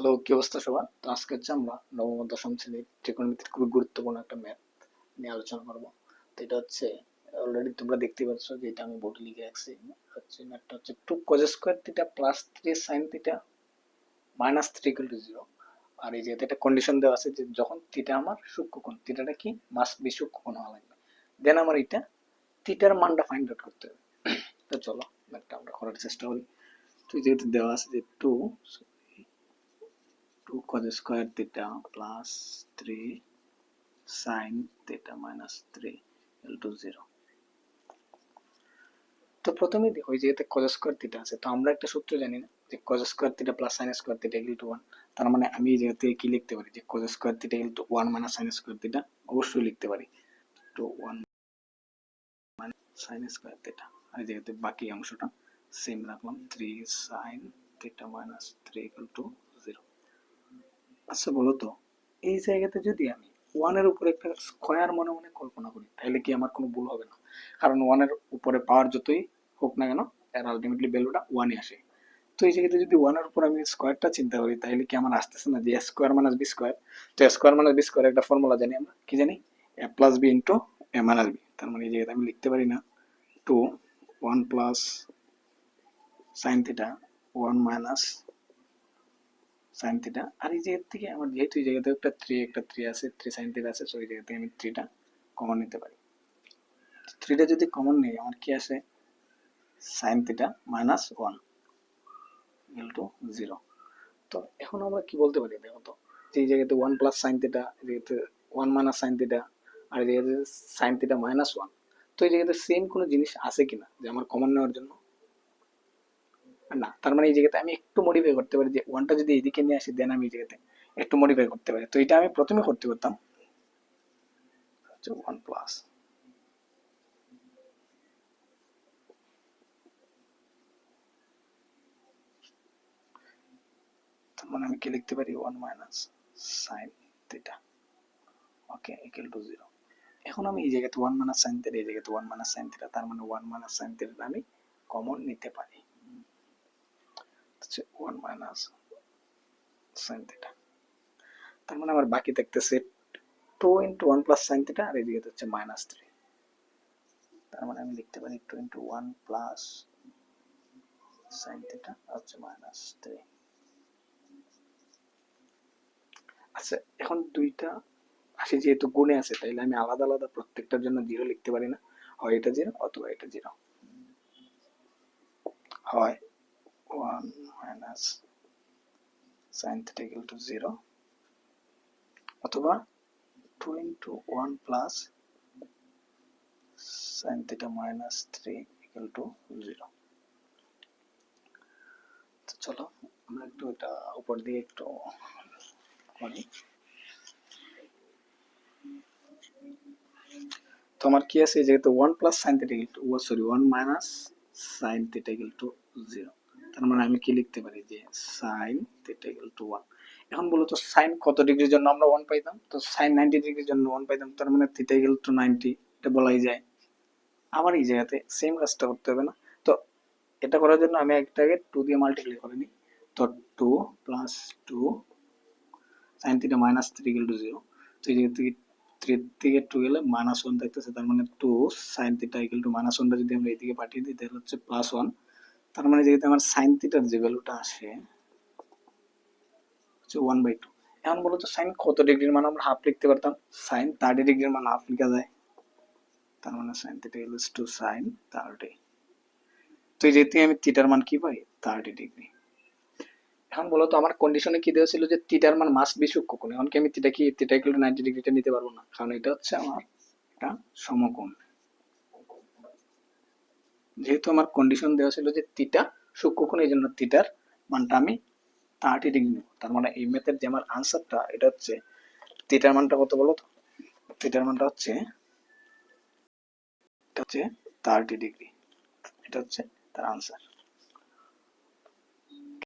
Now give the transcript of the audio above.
Hello কি অবস্থা সবার? তো আজকে হচ্ছে আমরা নবম, দশম শ্রেণির ত্রিকোণমিতির খুবই গুরুত্বপূর্ণ একটা ম্যাথ নিয়ে আলোচনা করব। তো এটা হচ্ছে অলরেডি তোমরা দেখতে পাচ্ছ যে এটা আমি বোর্ডে লিখে রাখছি। হচ্ছে ম্যাথটা হচ্ছে two cos square theta plus three sine theta minus three equal to zero আর এই যে এটা একটা কন্ডিশন দেওয়া আছে যে যখন থিটা আমার সূক্ষ্মকোণ থিটাটা কি? মাস বি সূক্ষ্মকোণ হওয়া লাগবে। দেন আমার এটা থিটার মানটা ফাইন্ড আউট করতে হবে। তো চলো ম্যাথটা আমরা করার চেষ্টা করি। তো যেহেতু দেওয়া আছে যে two 2 cos square theta plus 3 sin theta minus 3 equal to 0 তো প্রথমে দেখো যে এতে cos square theta আছে তো আমরা একটা সূত্র জানি না যে cos square theta plus sin square theta equal to 1 তার মানে আমি জায়গাতে কি লিখতে পারি যে cos square theta equal to 1 minus sin square theta অবশ্যই লিখতে পারি তো 1 minus sin square theta আর জায়গাতে বাকি অংশটা সেম রাখলাম 3 sin theta minus 3 equal to 0 আচ্ছা বলো তো, এই জায়গাতে যদি আমি ওয়ানের উপরে একটা স্কোয়ার মনে মনে কল্পনা করি, তাহলে কি আমার কোনো ভুল হবে না? কারণ ওয়ানের উপরে পাওয়ার যতই হোক না কেন, এর আলটিমেটলি ভ্যালুটা ওয়ানই আসে। তো এই জায়গাতে যদি ওয়ানের উপর আমি স্কোয়ারটা চিন্তা করি তাহলে কি আমার আসতেছে না যে স্কোয়ার মাইনাস বি স্কোয়ার? তো স্কোয়ার মাইনাস বি স্কোয়ার একটা ফর্মুলা জানি আমরা, কি জানি? A plus B into A minus B তার মানে এই জায়গাতে আমি লিখতে পারি না two one plus sine theta one minus sine theta আর এই জায়গা থেকে আমার যেহেতু এই জায়গাতে একটা থ্রি একটা থ্রি আছে থ্রি সাইন থিটা আছে সো এই জায়গা থেকে আমি থ্রিটা কমন নিতে পারি। থ্রিটা যদি কমন নেই, আমার কি আছে? Sine theta minus one equal to zero তো এখন আমরা কি বলতে পারি দেখো তো? যে এই জায়গাতে ওয়ান প্লাস সাইন থিটা এই জায়গাতে ওয়ান মাইনাস সাইন থিটা আর এই জায়গাতে সাইন থিটা মাইনাস ওয়ান তো এই জায়গাতে সেম কোনো জিনিস আছে কিনা যে আমার কমন নেওয়ার জন্য? না, তার মানে এই জায়গাতে আমি একটু মডিফাই করতে পারি যে ওয়ানটা যদি এদিকে নিয়ে আসি দেন আমি এই জায়গাতে একটু মডিফাই করতে পারি। তো এটা আমি প্রথমে করতে পারতাম। ওয়ান প্লাস মানে আমি কি লিখতে পারি? One minus sine theta okay equal to zero এখন আমি এই জায়গাতে ওয়ান মাইনাস সাইন থিটা এই জায়গাতে ওয়ান মাইনাস সাইন থিটা তার মানে ওয়ান মাইনাস সাইন থিটা আমি কমন নিতে পারি। হচ্ছে ওয়ান মাইনাস সাইন থিটা তার মানে আমার বাকি থাকতেছে two into one plus sine theta আর এদিকে হচ্ছে মাইনাস থ্রি তার মানে আমি লিখতে পারি two into one plus sine theta হচ্ছে মাইনাস থ্রি আচ্ছা এখন দুইটা আসে যেহেতু গুণে আছে, তাইলে আমি আলাদা আলাদা প্রত্যেকটার জন্য জিরো লিখতে পারি না। হয় এটা জিরো অথবা এটা জিরো হয়। 1 minus sin theta equal to 0 অথবা 2 into 1 plus sin theta minus 3 equal to 0 তো চলো আমরা একটু এটা উপর দিয়ে একটু করি তো আমার কি আছে যেহেতু 1 plus sin theta equal to sorry 1 minus sin theta equal to 0 তার মানে আমি কি লিখতে পারি? যে sine theta equal to one এখন বলতো সাইন কত ডিগ্রির জন্য আমরা ওয়ান পাইতাম? তো সাইন নাইনটি ডিগ্রির জন্য ওয়ান পাইতাম, তার মানে থিটা ইকুয়াল টু নাইনটি এটা বলাই যায়। আবার এই জায়গাতে সেম কাজটা করতে হবে না। তো এটা করার জন্য আমি একটাকে টু দিয়ে মাল্টিপ্লাই করে নিই। তো two plus two sine theta minus three equal to zero তো এই জায়গা থেকে থ্রি থেকে টু গেলে মাইনাস ওয়ান থাকতেছে, তার মানে two sine theta equal to minus ওয়ানটা যদি আমরা এইদিকে পাঠিয়ে দিই, তাহলে হচ্ছে প্লাস ওয়ান তার মানে যেহেতু আমার সাইন থিটার যে ভ্যালুটা আসে ওয়ান বাই টু এখন বলতো সাইন কত ডিগ্রির মান? আমরা হাফ লিখতে পারতাম। সাইন থার্টি ডিগ্রির মান হাফ লিখা যায়। তার মানে sine theta equals to sine thirty তো এই যেহেতু আমি থিটার মান কি পাই? থার্টি ডিগ্রি এখন বলতো আমার কন্ডিশনে কি দেওয়া ছিল যে থিটার মান মাস বি সূক্ষ্মকোণ এখন কি আমি থিটা কি থিটা ইকুয়াল টু নাইনটি ডিগ্রিটা নিতে পারব না? কারণ এটা হচ্ছে আমার একটা সমকোণ। যেহেতু আমার কন্ডিশন দেওয়া ছিল যে তিটা সূক্ষ্মকোণ এই জন্য তিটার মানটা আমি থার্টি ডিগ্রি নেব। তার মানে এই ম্যাথের যে আমার আনসারটা এটা হচ্ছে তিটার মানটা কত বলো তো? তিটার মানটা হচ্ছে, এটা হচ্ছে থার্টি ডিগ্রি এটা হচ্ছে তার আনসার